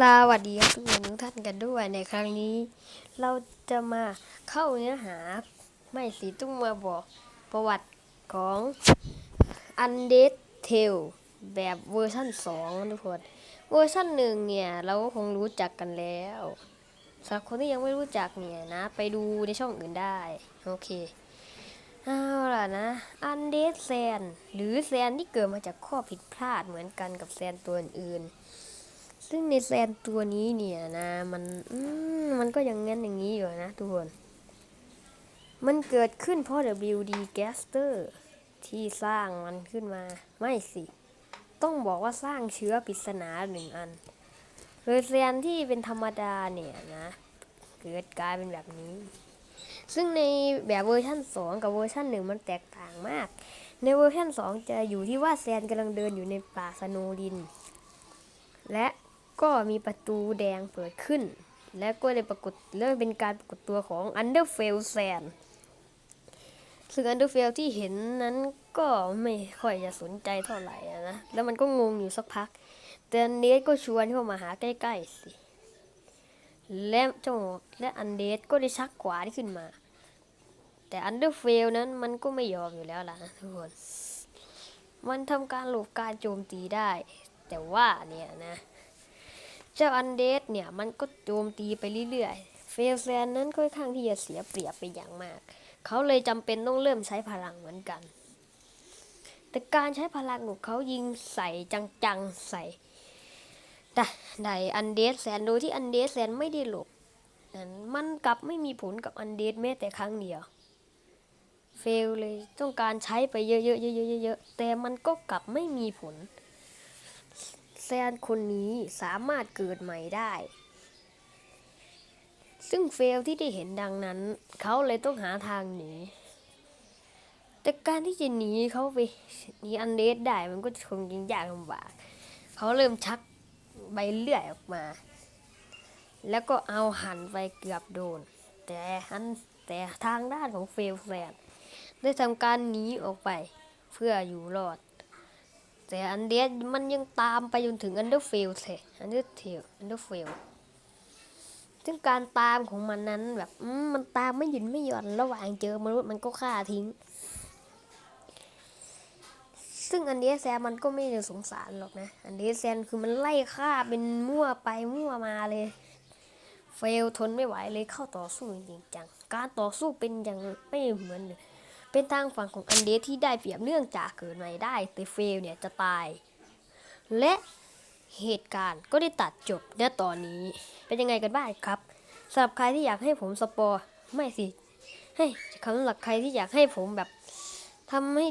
สวัสดีครับทุกคนทุกท่านกันด้วยในครั้งนี้ เราจะมาเข้าเนื้อหาไม่สิต้องมาบอกประวัติของ Undead t a l แบบเวอร์ชัน2ทุกคนเวอร์ชันหนึ่งเนี่ย เราก็คงรู้จักกันแล้วสำหรับคนที่ยังไม่รู้จักเนี่ยนะ ไปดูในช่องอื่นได้ โอเคเอาล่ะนะ Undead Sand หรือแซนที่เกิดมาจากข้อผิดพลาดเหมือนกันกับแซนตัวอื่นๆ ซึ่งในแซนตัวนี้เนี่ยนะมันมมันก็ยังงั้นอย่างนี้อยู่นะทุกคน มันเกิดขึ้นเพราะ WD Gaster ที่สร้างมันขึ้นมา ไม่สิ ต้องบอกว่าสร้างเชื้อปริศนาหนึ่งอันโดยแซนที่เป็นธรรมดาเนี่ยนะ เกิดกลายเป็นแบบนี้ ซึ่งในแบบเวอร์ชัน2 กับเวอร์ชัน1 มันแตกต่างมาก ในเวอร์ชัน2 จะอยู่ที่ว่าแซนกำลังเดินอยู่ในป่าสโนลิน และ ก็มีประตูแดงเปิดขึ้น และก็เลยปรากฏเริ่มเป็นการปรากฏตัวของ Underfell Sand ซึ่ง Underfell ที่เห็นนั้นก็ไม่ค่อยจะสนใจเท่าไหร่นะ แล้วมันก็งงอยู่สักพัก แต่เนสก็ชวนเข้ามาหาใกล้ๆสิ และเจ้าและอันเดสก็ได้ชักขวานขึ้นมา แต่อันเดอร์เฟลนั้นมันก็ไม่ยอมอยู่แล้วล่ะทุกคน มันทำการหลบการโจมตีได้ แต่ว่าเนี่ยนะ เจ้าอันเดสเนี่ยมันก็โจมตีไปเรื่อยๆ เฟลแซนนั้นค่อนข้างที่จะเสียเปรียบไปอย่างมาก เขาเลยจำเป็นต้องเริ่มใช้พลังเหมือนกัน แต่การใช้พลังของเขายิงใส่จังๆใส่แต่ในอันเดสแซนโดยที่อันเดสแซนไม่ได้หลบนั้นมันกลับไม่มีผลกับอันเดสแม้แต่ครั้งเดียว เฟลเลยต้องการใช้ไปเยอะๆเยอะๆเยอะๆแต่มันก็กลับไม่มีผล แซนคนนี้สามารถเกิดใหม่ได้ ซึ่งเฟลที่ได้เห็นดังนั้น เขาเลยต้องหาทางหนีแต่การที่จะหนีเขาไปหนีอันเดสได้มันก็คงยิ่งยากลำบาก เขาเริ่มชักใบเลื่อยออกมา แล้วก็เอาหันไปเกือบโดน แต่หันแต่ทางด้านของเฟลแซนได้ทำการหนีออกไปเพื่ออยู่รอด แต่อันเดสมันยังตามไปจนถึงอันเดอร์เฟลเทอันเดอร์เทลอันเดอร์เฟลซึ่งการตามของมันนั้นแบบมมันตามไม่หยุดไม่หย่อนระหว่างเจอมนุษย์มันก็ฆ่าทิ้ง ซึ่งอันเดสแซมันก็ไม่ได้สงสารหรอกนะ อันเดสแซนคือมันไล่ฆ่าเป็นมั่วไปมั่วมาเลยเฟลทนไม่ไหวเลยเข้าต่อสู้จริงจัง การต่อสู้เป็นอย่างไม่เหมือนเลย เป็นทางฝั่งของอันเดสที่ได้เปรียบเนื่องจากเกิดใหม่ได้แต่เฟลเนี่ยจะตาย และเหตุการณ์ก็ได้ตัดจบณตอนนี้ เป็นยังไงกันบ้างครับสำหรับใครที่อยากให้ผมสปอยไม่สิให้คำหรับใครที่อยากให้ผมแบบทำให้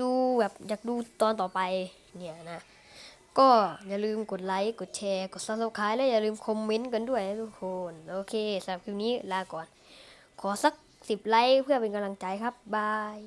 ดูแบบอยากดูตอนต่อไปเนี่ยนะ ก็อย่าลืมกดไลค์ กดแชร์ กด subscribe และอย่าลืมคอมเมนต์กันด้วยทุกคน โอเคสำหรับคลิปนี้ลาก่อน ขอสัก สิบไลค์เพื่อเป็นกำลังใจครับ บาย